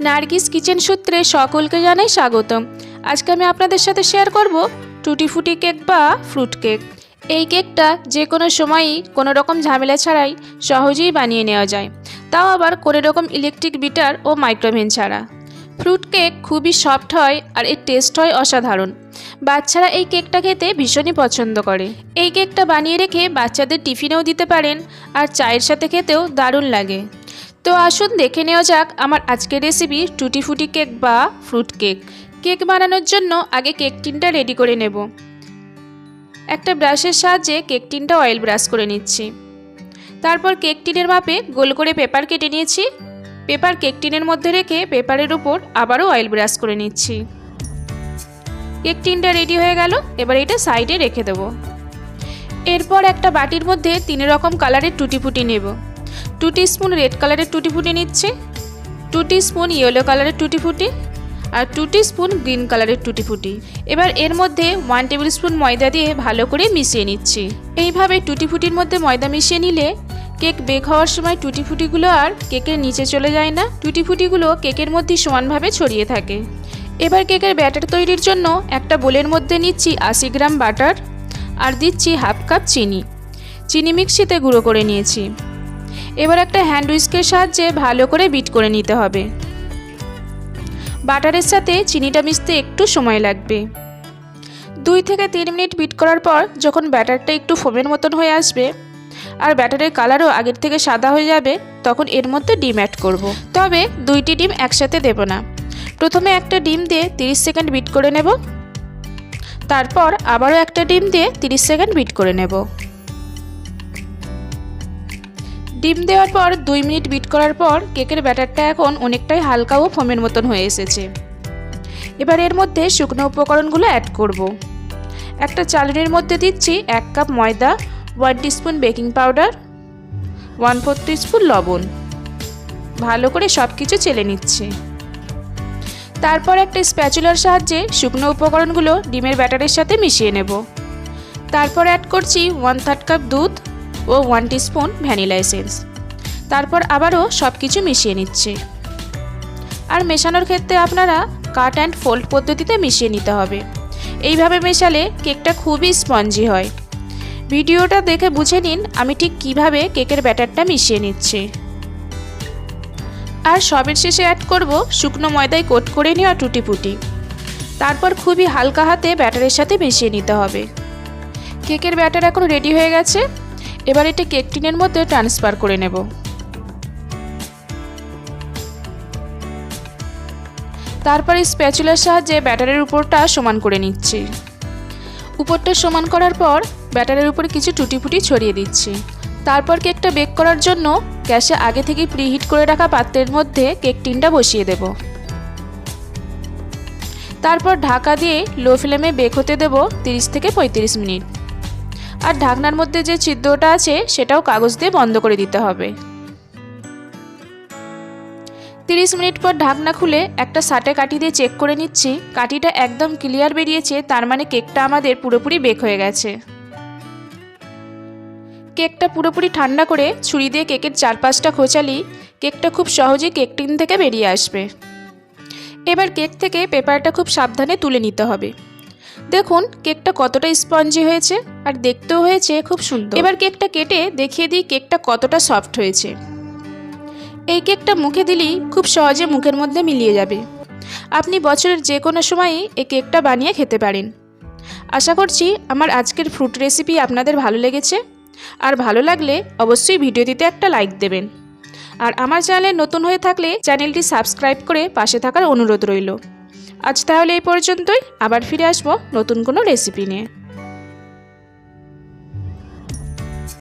Nargis kitchen সূত্রে সকলকে জানাই স্বাগতম। আজকে আমি আপনাদের সাথে শেয়ার করব টুটি ফুটি কেক বা ফ্রুট কেক। এই কেকটা যে কোনো সময়ই কোনো রকম ঝামেলা ছাড়াই সহজেই বানিয়ে নেওয়া যায়। তাও আবার কোনো রকম ইলেকট্রিক বিটার ও মাইক্রোভেন ছাড়া। ফ্রুট কেক খুবই সফট হয় আর এর টেস্ট হয় অসাধারণ। বাচ্চারা এই কেকটা খেতে ভীষণই পছন্দ করে। এই কেকটা বানিয়ে রেখে বাচ্চাদের টিফিনেও দিতে পারেন আর চায়ের সাথে খেতেও দারুণ লাগে। তো আসুন দেখে নেওয়া যাক আমার আজকের রেসিপি টুটি ফুটি কেক বা ফ্রুট কেক কেক বানানোর জন্য আগে কেক টিনটা রেডি করে নেব। একটা ব্রাশের সাহায্যে কেক টিনটা অয়েল ব্রাশ করে নিচ্ছি। তারপর কেক টিনের মাপে গোল করে পেপার কেটে নিয়েছি। পেপার কেক টিনের মধ্যে রেখে পেপারের উপর আবারও অয়েল ব্রাশ করে নিচ্ছি। কেক টিনটা রেডি হয়ে গেল, এবার এটা সাইডে রেখে দেবো। এরপর একটা বাটির মধ্যে তিন রকম কালারের টুটি ফুটি নেব। টু স্পুন রেড কালারের টুটি ফুটি নিচ্ছে টু স্পুন ইয়েলো কালারের টুটি ফুটি আর টু স্পুন গ্রিন কালারের টুটি ফুটি এবার এর মধ্যে ওয়ান টেবিল স্পুন ময়দা দিয়ে ভালো করে মিশিয়ে নিচ্ছি। এইভাবে টুটি ফুটির মধ্যে ময়দা মিশিয়ে নিলে কেক বেক হওয়ার সময় টুটি ফুটিগুলো আর কেকের নিচে চলে যায় না। টুটি ফুটিগুলো কেকের মধ্যে সমানভাবে ছড়িয়ে থাকে। এবার কেকের ব্যাটার তৈরির জন্য একটা বোলের মধ্যে নিচ্ছি আশি গ্রাম বাটার আর দিচ্ছি হাফ কাপ চিনি। চিনি মিক্সিতে গুঁড়ো করে নিয়েছি। এবার একটা হ্যান্ড উইস্কের সাহায্যে ভালো করে বিট করে নিতে হবে। বাটারের সাথে চিনিটা মিশতে একটু সময় লাগবে। দুই থেকে তিন মিনিট বিট করার পর যখন ব্যাটারটা একটু ফোমের মতন হয়ে আসবে আর ব্যাটারের কালারও আগের থেকে সাদা হয়ে যাবে, তখন এর মধ্যে ডিম অ্যাড করব। তবে দুইটি ডিম একসাথে দেব না। প্রথমে একটা ডিম দিয়ে 30 সেকেন্ড বিট করে নেব। তারপর আবারও একটা ডিম দিয়ে 30 সেকেন্ড বিট করে নেব। ডিম দেওয়ার পর দুই মিনিট বিট করার পর কেকের ব্যাটারটা এখন অনেকটাই হালকা ও ফোমের মতন হয়ে এসেছে। এবার এর মধ্যে শুকনো উপকরণগুলো অ্যাড করব। একটা চালনির মধ্যে দিচ্ছি এক কাপ ময়দা one teaspoon baking powder one four spoon লবণ। ভালো করে সব কিছু চেলে নিচ্ছি। তারপর একটা স্প্যাচুলার সাহায্যে শুকনো উপকরণগুলো ডিমের ব্যাটারের সাথে মিশিয়ে নেব। তারপর অ্যাড করছি ওয়ান থার্ড কাপ দুধ ও ওয়ান স্পুন ভ্যানিলা এসেন্স তারপর আবারও সব কিছু মিশিয়ে নিচ্ছি। আর মেশানোর ক্ষেত্রে আপনারা কাট অ্যান্ড ফোল্ড পদ্ধতিতে মিশিয়ে নিতে হবে। এইভাবে মেশালে কেকটা খুবই স্পঞ্জি হয়। ভিডিওটা দেখে বুঝে নিন আমি ঠিক কীভাবে কেকের ব্যাটারটা মিশিয়ে নিচ্ছি। আর সবের শেষে অ্যাড করব শুকনো ময়দায় কোট করে নেওয়া টুটি ফুটি তারপর খুবই হালকা হাতে ব্যাটারের সাথে মিশিয়ে নিতে হবে। কেকের ব্যাটার এখন রেডি হয়ে গেছে। এবার এটা কেক টিনের মধ্যে ট্রান্সফার করে নেব। তারপর স্প্যাচুলার সাহায্যে ব্যাটারের উপরটা সমান করে নিচ্ছি। উপরটা সমান করার পর ব্যাটারের উপর কিছু টুটি ফুটি ছড়িয়ে দিচ্ছি। তারপর কেকটা বেক করার জন্য গ্যাসে আগে থেকে প্রিহিট করে রাখা পাত্রের মধ্যে কেক টিনটা বসিয়ে দেব। তারপর ঢাকা দিয়ে লো ফ্লেমে বেক হতে দেব 30 থেকে পঁয়ত্রিশ মিনিট। আর ঢাকনার মধ্যে যে ছিদ্রটা আছে, সেটাও কাগজ দিয়ে বন্ধ করে দিতে হবে। 30 মিনিট পর ঢাকনা খুলে একটা সাটে কাঠি দিয়ে চেক করে নিচ্ছি। কাঠিটা একদম ক্লিয়ার বেরিয়েছে, তার মানে কেকটা আমাদের পুরোপুরি বেক হয়ে গেছে। কেকটা পুরোপুরি ঠান্ডা করে ছুরি দিয়ে কেকের চারপাশটা খোঁচালি, কেকটা খুব সহজেই কেক টিন থেকে বেরিয়ে আসবে। এবার কেক থেকে পেপারটা খুব সাবধানে তুলে নিতে হবে। দেখুন, কেকটা কতটা স্পঞ্জি হয়েছে আর দেখতেও হয়েছে খুব সুন্দর। এবার কেকটা কেটে দেখিয়ে দিই কেকটা কতটা সফট হয়েছে। এই কেকটা মুখে দিলেই খুব সহজে মুখের মধ্যে মিলিয়ে যাবে। আপনি বছরের যে কোনো সময়ই এই কেকটা বানিয়ে খেতে পারেন। আশা করছি আমার আজকের ফ্রুট রেসিপি আপনাদের ভালো লেগেছে। আর ভালো লাগলে অবশ্যই ভিডিওটিতে একটা লাইক দেবেন। আর আমার চ্যানেলে নতুন হয়ে থাকলে চ্যানেলটি সাবস্ক্রাইব করে পাশে থাকার অনুরোধ রইল। আজ তাহলে এই পর্যন্তই। আবার ফিরে আসব নতুন কোনো রেসিপি নিয়ে।